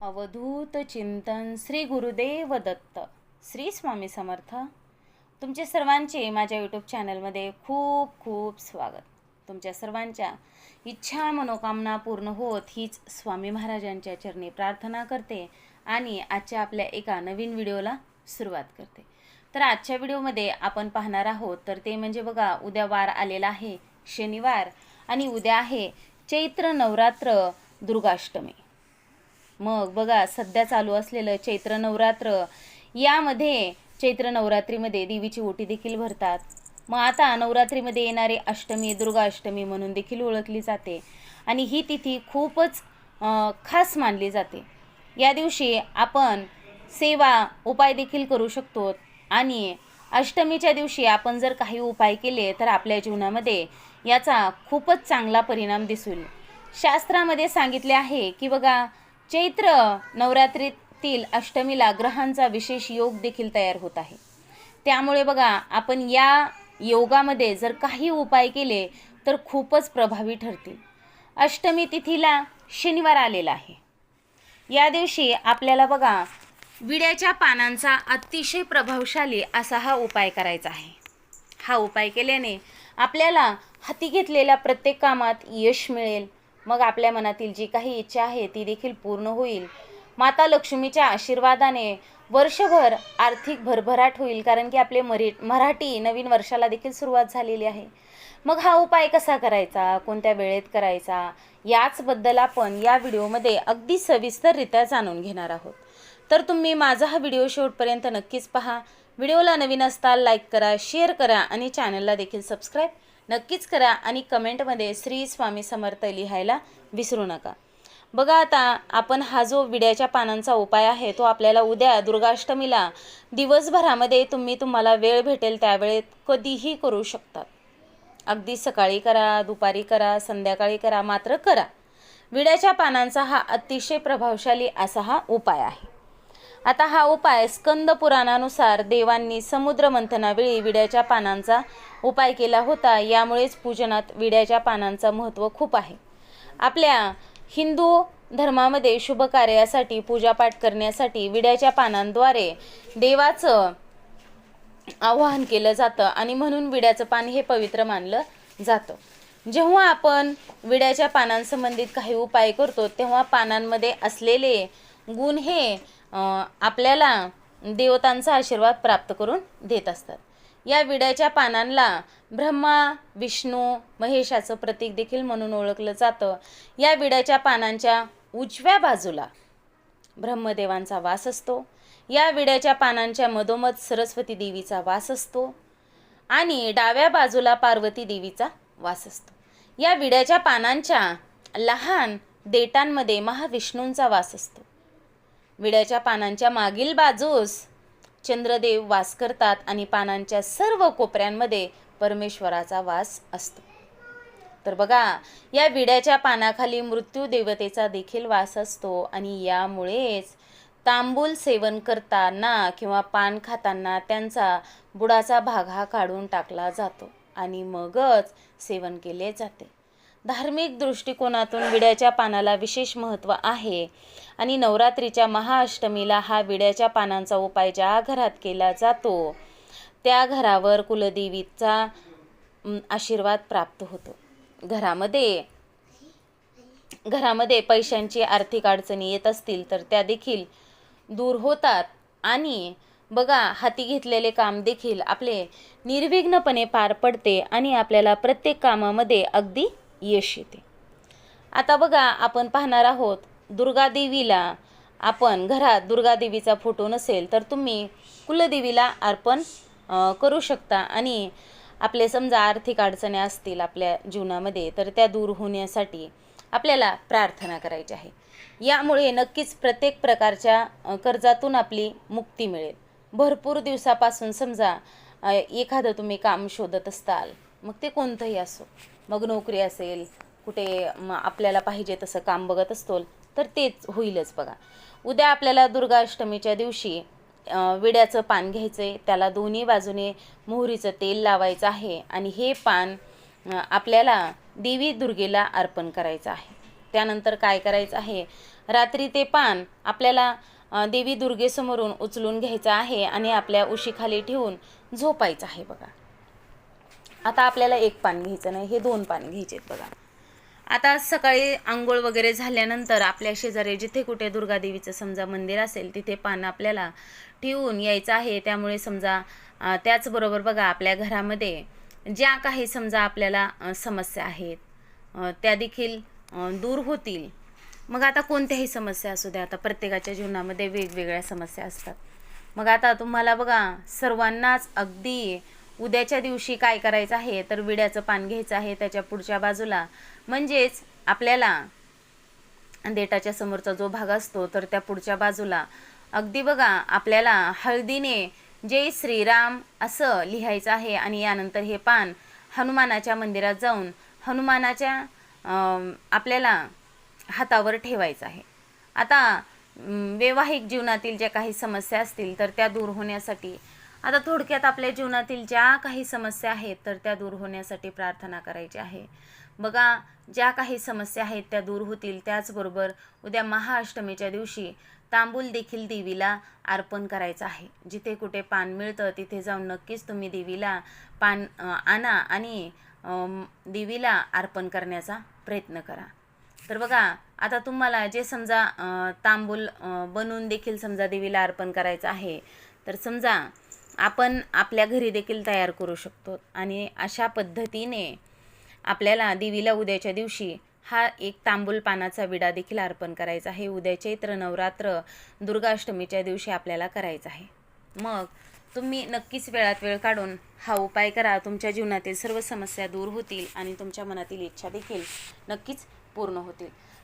अवधूत चिंतन श्री गुरुदेव दत्त. श्री स्वामी समर्थ. तुमचे सर्वांचे माझ्या यूट्यूब चॅनलमध्ये खूप खूप स्वागत. तुमच्या सर्वांच्या इच्छा मनोकामना पूर्ण होत हीच स्वामी महाराजांच्या चरणी प्रार्थना करते आणि आजच्या आपल्या एका नवीन व्हिडिओला सुरुवात करते. तर आजच्या व्हिडिओमध्ये आपण पाहणार आहोत तर ते म्हणजे बघा उद्या वार आलेला आहे शनिवार आणि उद्या आहे चैत्र नवरात्र दुर्गाष्टमी. मग बघा सध्या चालू असलेलं चैत्र नवरात्र यामध्ये चैत्र नवरात्रीमध्ये देवीची ओटी देखील भरतात. मग आता नवरात्रीमध्ये येणारे अष्टमी दुर्गा अष्टमी म्हणून देखील ओळखली जाते. आणि ही तिथी खूपच खास मानली जाते. या दिवशी आपण सेवा उपाय देखील करू शकतो आणि अष्टमीच्या दिवशी आपण जर काही उपाय केले तर आपल्या जीवनामध्ये याचा खूपच चांगला परिणाम दिसून शास्त्रामध्ये सांगितले आहे की बघा चैत्र नवरात्रीतील अष्टमीला ग्रहांचा विशेष योग देखील तयार होत आहे. त्यामुळे बघा आपण या योगामध्ये जर काही उपाय केले तर खूपच प्रभावी ठरतील. अष्टमी तिथीला शनिवार आलेला आहे. या दिवशी आपल्याला बघा विड्याच्या पानांचा अतिशय प्रभावशाली असा हा उपाय करायचा आहे. हा उपाय केल्याने आपल्याला हाती घेतलेल्या प्रत्येक कामात यश मिळेल मग आपल्या मनातील जी काही इच्छा आहे ती देखील पूर्ण होईल. माता लक्ष्मीच्या आशीर्वादाने वर्षभर आर्थिक भरभराट होईल कारण की आपले मरी मराठी नवीन वर्षाला देखील सुरुवात झालेली आहे. मग हा उपाय कसा करायचा? कोणत्या वेळेत करायचा? याचबद्दल आपण या व्हिडिओमध्ये अगदी सविस्तररित्या जाणून घेणार आहोत. तर तुम्ही माझा हा व्हिडिओ शेवटपर्यंत नक्कीच पहा. व्हिडिओला नवीन असताल लाईक करा शेअर करा आणि चॅनलला देखील सबस्क्राईब नक्कीच करा आणि कमेंटमध्ये श्री स्वामी समर्थ लिहायला विसरू नका. बघा आता आपण हा जो विड्याच्या पानांचा उपाय आहे तो आपल्याला उद्या दुर्गाष्टमीला दिवसभरामध्ये तुम्ही तुम्हाला वेळ भेटेल त्यावेळेत कधीही करू शकतात अगदी सकाळी करा दुपारी करा संध्याकाळी करा मात्र करा. विड्याच्या पानांचा हा अतिशय प्रभावशाली असा हा उपाय आहे. आता हा उपाय स्कंद पुराणानुसार देवांनी समुद्र मंथनावेळी विड्याच्या पानांचा उपाय केला होता. यामुळेच पूजनात विड्याच्या पानांचं महत्त्व खूप आहे. आपल्या हिंदू धर्मामध्ये शुभ कार्यासाठी पूजापाठ करण्यासाठी विड्याच्या पानांद्वारे देवाचं आवाहन केलं जातं आणि म्हणून विड्याचं पान हे पवित्र मानलं जातं. जेव्हा आपण विड्याच्या पानांसंबंधित काही उपाय करतो तेव्हा पानांमध्ये असलेले गुण हे आपल्याला देवतांचा आशीर्वाद प्राप्त करून देत असतात. या विड्याच्या पानांना ब्रह्मा विष्णू महेशाचं प्रतीक देखील म्हणून ओळखलं जातं. या विड्याच्या पानांच्या उजव्या बाजूला ब्रह्मदेवांचा वास असतो. या विड्याच्या पानांच्या मधोमध सरस्वती देवीचा वास असतो आणि डाव्या बाजूला पार्वती देवीचा वास असतो. या विड्याच्या पानांच्या लहान देटांमध्ये महाविष्णूंचा वास असतो. विड्याच्या पानांच्या मागील बाजूस चंद्रदेव वास करतात आणि पानांच्या सर्व कोपऱ्यांमध्ये परमेश्वराचा वास असतो. तर बघा या विड्याच्या पानाखाली मृत्यू देवतेचा देखील वास असतो आणि यामुळेच तांबूल सेवन करताना किंवा पान खाताना त्यांचा बुडाचा भाग हा काढून टाकला जातो आणि मगच सेवन केले जाते. धार्मिक दृष्टिकोनातून विड्याच्या पानाला विशेष महत्त्व आहे. आणि नवरात्रीच्या महाअष्टमीला हा विड्याच्या पानांचा उपाय ज्या घरात केला जातो त्या घरावर कुलदेवीचा आशीर्वाद प्राप्त होतो. घरामध्ये घरामध्ये पैशांची आर्थिक अडचणी येत असतील तर त्या देखील दूर होतात. आणि बघा हाती घेतलेले काम देखील आपले निर्विघ्नपणे पार पडते आणि आपल्याला प्रत्येक कामामध्ये अगदी यश येते. आता बघा आपण पाहणार आहोत दुर्गादेवीला आपण घरात दुर्गादेवीचा फोटो नसेल तर तुम्ही कुलदेवीला अर्पण करू शकता. आणि आपले समजा आर्थिक अडचणी असतील आपल्या जीवनामध्ये तर त्या दूर होण्यासाठी आपल्याला प्रार्थना करायची आहे. यामुळे नक्कीच प्रत्येक प्रकारच्या कर्जातून आपली मुक्ती मिळेल. भरपूर दिवसापासून समजा एखादं तुम्ही काम शोधत असताल मग ते कोणतंही असो. मग नोकरी असेल कुठे आपल्याला पाहिजे तसं काम बघत असतो तर तेच होईलच बघा. उद्या आपल्याला दुर्गाष्टमीच्या दिवशी विड्याचं पान घ्यायचं आहे त्याला दोन्ही बाजूने मोहरीचं तेल लावायचं आहे आणि हे पान आपल्याला देवी दुर्गेला अर्पण करायचं आहे. त्यानंतर काय करायचं आहे? रात्री ते पान आपल्याला देवी दुर्गेसमोरून उचलून घ्यायचं आहे आणि आपल्या उशीखाली ठेवून झोपायचं आहे बघा. आता आपल्याला एक पान घ्यायचं नाही हे दोन पान घ्यायचे आहेत बघा. आता सकाळी आंघोळ वगैरे झाल्यानंतर आपल्या शेजारी जिथे कुठे दुर्गादेवीचं समजा मंदिर असेल तिथे पान आपल्याला ठेवून यायचं आहे. त्यामुळे समजा त्याचबरोबर बघा आपल्या घरामध्ये ज्या काही समजा आपल्याला समस्या आहेत त्या देखील दूर होतील. मग आता कोणत्याही समस्या असू द्या आता प्रत्येकाच्या जीवनामध्ये वेगवेगळ्या समस्या असतात. मग आता तुम्हाला बघा सर्वांनाच अगदी उद्याच्या दिवशी काय करायचं आहे? तर विड्याचं पान घ्यायचं आहे त्याच्या पुढच्या बाजूला. म्हणजेच आपल्याला देटाच्या समोरचा जो भाग असतो तर त्या पुढच्या बाजूला. अगदी बघा आपल्याला हळदीने जय श्रीराम असं लिहायचं आहे आणि यानंतर हे पान हनुमानाच्या मंदिरात जाऊन हनुमानाच्या आपल्याला हातावर ठेवायचं आहे. आता वैवाहिक जीवनातील ज्या काही समस्या असतील तर त्या दूर होण्यासाठी आता थोडक्यात आपल्या जीवनातील ज्या काही समस्या आहेत तर त्या दूर होण्यासाठी प्रार्थना करायची आहे. बघा ज्या काही समस्या आहेत त्या दूर होतील त्याचबरोबर उद्या महाअष्टमीच्या दिवशी तांबूल देखील देवीला अर्पण करायचं आहे. जिथे कुठे पान मिळतं तिथे जाऊन नक्कीच तुम्ही देवीला पान आणा आणि देवीला अर्पण करण्याचा प्रयत्न करा. तर बघा आता तुम्हाला जे समजा तांबूल बनवून देखील समजा देवीला अर्पण करायचं आहे तर समजा आपण आपल्या घरी देखील तयार करू शकतो. आणि अशा पद्धतीने आपल्याला देवीला उद्याच्या दिवशी हा एक तांबूल पानाचा विडा देखील अर्पण करायचा आहे. उद्या चैत्र नवरात्र दुर्गाष्टमीच्या दिवशी आपल्याला करायचा आहे. मग तुम्ही नक्कीच वेळात वेळ काढून हा उपाय करा. तुमच्या जीवनातील सर्व समस्या दूर होतील आणि तुमच्या मनातील इच्छा देखील नक्कीच पूर्ण होतील.